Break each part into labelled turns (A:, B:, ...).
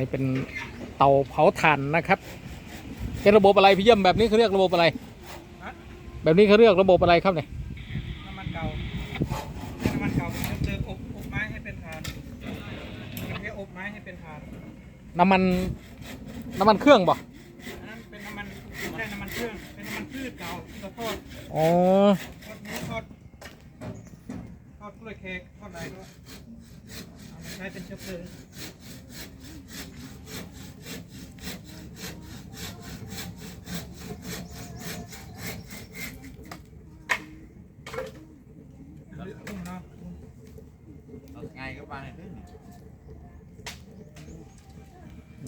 A: นี่เป็นเตาเผาถ่านนะครับเป็นระบบอะไรพี่เยี่ยมแบบนี้เขาเรียกระบบอะไร
B: ฮะ
A: แบบนี้เขาเรียกระบบอะไรครับเนี่ย
B: น้ำมันเก่าน้ำมันเก่าเป็นเจออบอบไม้ให้เป็นฐานเรียกอบไม้ให้เป็นฐาน
A: น้ำมันน้ำมันเครื่องบ่
B: อันนั้นเป็นน้ำมันไม่ใช่น้ำมันเครื่อง เป็นน้ำมันพืชเก่าที่เราทอด
A: อ๋อ
B: ทอดหมูทอดทอดกล้วยเค้กทอดอะไรก็เอามาใช้เป็นเชื้อเพลิงอุ้มเนาะอุ้ม
C: เอาไงก็บ้านให้ขึ้น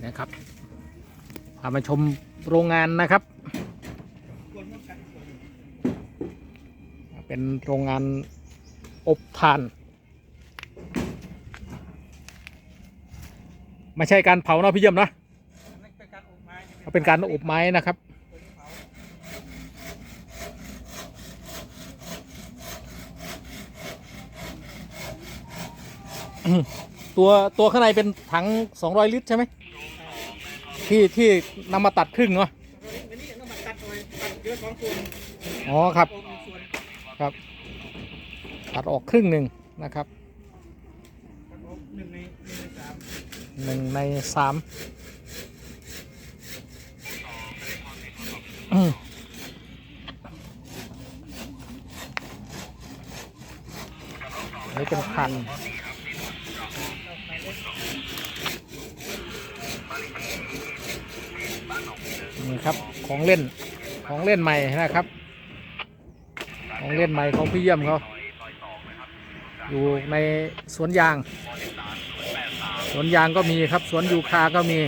A: นะครับพามาชมโรงงานนะครับ เป็นโรงงานอบถ่าน ไม่ใช่การเผาเนาะพี่เยี่ยมนะ
B: เป็นการอบไม้
A: เอาเป็นการอบไม้นะครับ ตัวตัวข้างในเป็นถัง 200 ลิตรใช่ไหมที่ที่นำมาตัดครึ่งเนาะ
B: วันนี้ต้องมาตัดเลยตัดเยอะสองส่วน
A: อ๋อครับ
B: อบหนึ่งส่วน
A: ครับ ตัดออกครึ่งหนึ่งนะครับ
B: ตัดอบหนึ่งในหนึ่งในสาม
A: หนึ่งในสามนี่เป็นพัน นี่ครับของเล่นของเล่นใหม่นะครับ ของเล่นใหม่ของพี่เยี่ยมเขาอยู่ในสวนยาง สวนยางก็มีครับสวนยูคาก็มี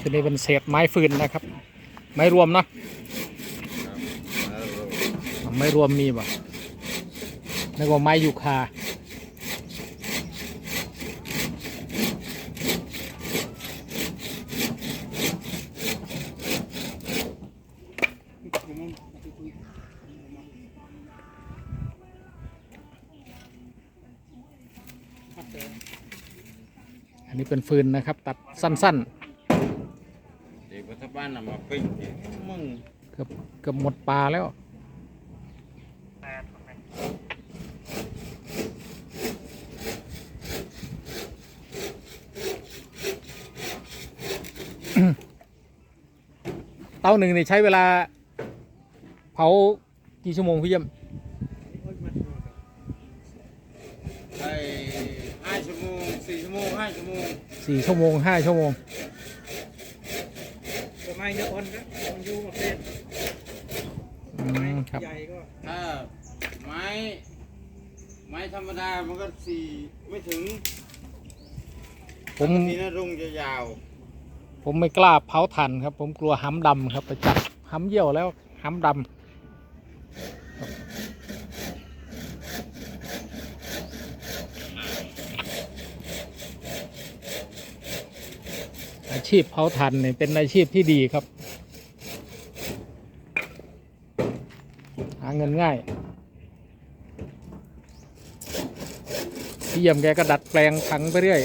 A: ชุดนี้เป็นเศษไม้ฟืนนะครับ ไม้รวมนะไม้รวมมีบ่นึกว่าไม้ยูคา อั นนี้เป็นฟืนนะครับ ตัดสั้น
C: เด็กวัฒบ้านน่ะมาปิ้งเนี่ยมึง
A: ๆเกือบเกือบหมดปลาแล้วเตาหนึ่งนี่ใช้เวลา เผากี่ชั่วโมงพี่เยี่ยม
C: ไอ้ห้าชั่วโมงสี่ชั่วโมงห้าชั่วโมง
A: สี่ชั่วโมงห้าชั่วโมง
B: ตัวไม้เนื้ออ่อนนะมันอยู่ประเภท
A: อื
B: ไม้
A: มครับ
B: ใหญ่ก็
C: ถ้าไม้ ไม้ธรรมดา มันก็สี่ไม่ถึง
A: ผม
C: ทีนั้นรุ่งจะยาว
A: ผมไม่กล้าเผาถ่านครับ ผมกลัวห้ำดำครับ ไปจับห้ำเยี่ยวแล้วห้ำดำ ชีพเผาถ่านเนี่ยเป็นอาชีพที่ดีครับ หาเงินง่าย พี่เยี่ยมแกก็ดัดแปลงถังไปเรื่อย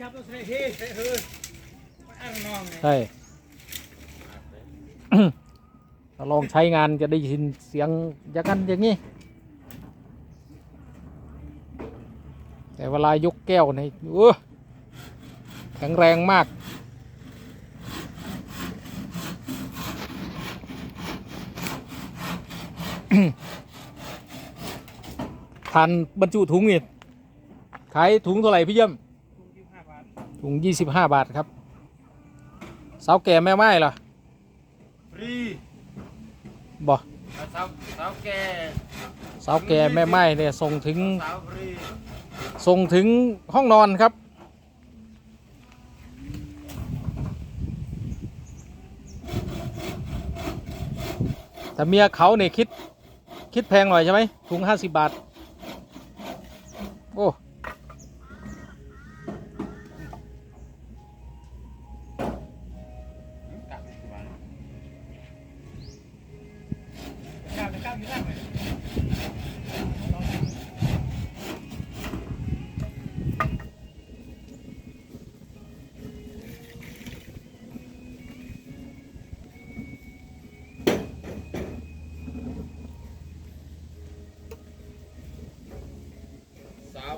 B: จับตัวใส่เฮ้ใส่เฮ้อ้างนองไง
A: ใช่ ถ้าลองใช้งานจะได้ยินเสียงอย่างนั้นอย่างนี้ แต่เวลายกแก้วนี่โอ้แข็งแรงมากทานบรรจุถุงนี่ขายถุงเท่าไหร่พี่เยี่ยม
B: ถุงยี่สิบห้าบาท
A: ครับ สาวแก่แม่ไม้ล่ะ
C: ฟรี
A: บ่
C: สาวสาวแก่
A: สาวแก่แม่ไม้เนี่ยส่งถึง
C: สาวฟรี
A: ส่งถึงห้องนอนครับ แต่เมียเขาเนี่ยคิด คิดแพงหน่อยใช่ไหมถุงห้าสิบบาท โอ้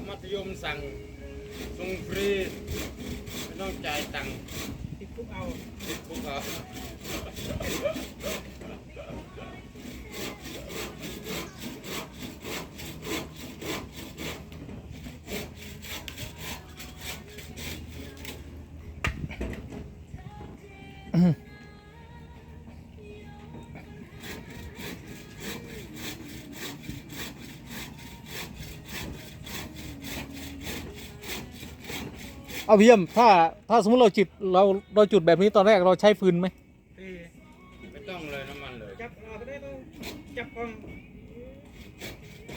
B: มั
C: ธยมสั่งส่งฟรีไม่ต้องจ่ายตังค์
B: ติดคุกเอา
C: ติดคุกเอา
A: เอาพี่เยี่ยมถ้าถ้าสมมติเราจุดเราเราจุดแบบนี้ตอนแรกเราใช้ฟืนไหม
B: เอ้ย
C: ไม่ต้องเลยน้ำมันเลย
B: จับเอาไปได้ต้องจับกล้อง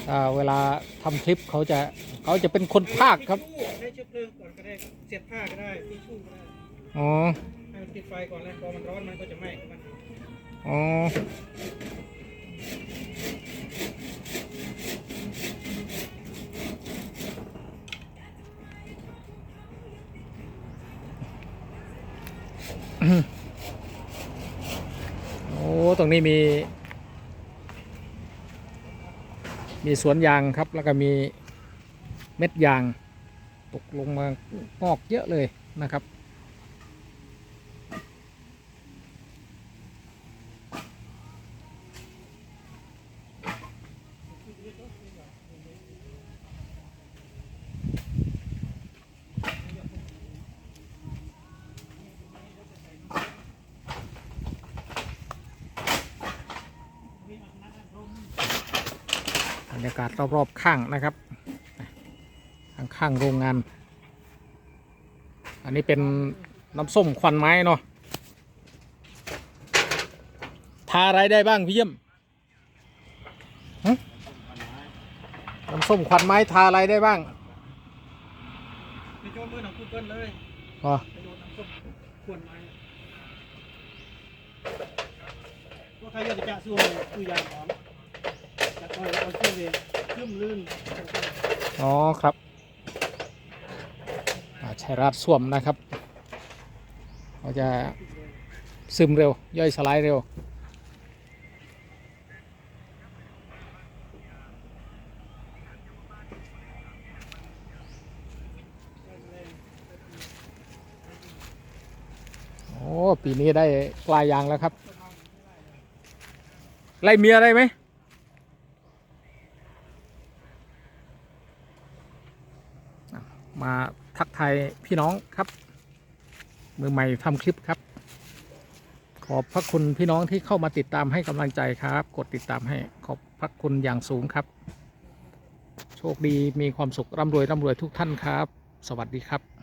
A: อ่าเวลาทำคลิปเขาจะเขาจะเป็นคนภาคครับ
B: ใช้เชื้อเพลิงก่อนก็ได้เสียบผ้าก็ได้ที่ชู่ก็ได้
A: อ๋อ
B: ให้มันติดไฟก่อนแล้วพอมันร้อนมันก็จะไหม้ของมัน
A: อ๋อ โอ้ตรงนี้มี มีสวนยางครับ แล้วก็มีเม็ดยาง ตกลงมางอกเยอะเลยนะครับ รรยากาศรอบๆข้างนะครับข้างข้างๆโรงงาน อันนี้เป็นน้ำส้มควันไม้เนาะทาอะไรได้บ้างพี่เยี่ยมฮะน้ำส้มควันไม้ทาอะไรได้บ้าง
B: ในโจมมือของคุณเปิ้ลเลย
A: อ๋อ
B: ไปโดนน้ำส้มขวนไม้ตัวไทยก็จะจะสู้คือยางหอม อยเอาเส้นเวรขึ้นลื่น
A: อ๋อครับใช้ราดส้วมนะครับเขาจะซึมเร็ว ย่อยสลายเร็วโอ้ปีนี้ได้ปลายยางแล้วครับ ไล่เมียได้ไหม มา ทักทายพี่น้องครับ มือใหม่ทำคลิปครับ ขอบพระคุณพี่น้องที่เข้ามาติดตามให้กำลังใจครับ กดติดตามให้ขอบพระคุณอย่างสูงครับ โชคดีมีความสุขร่ำรวยร่ำรวยทุกท่านครับ สวัสดีครับ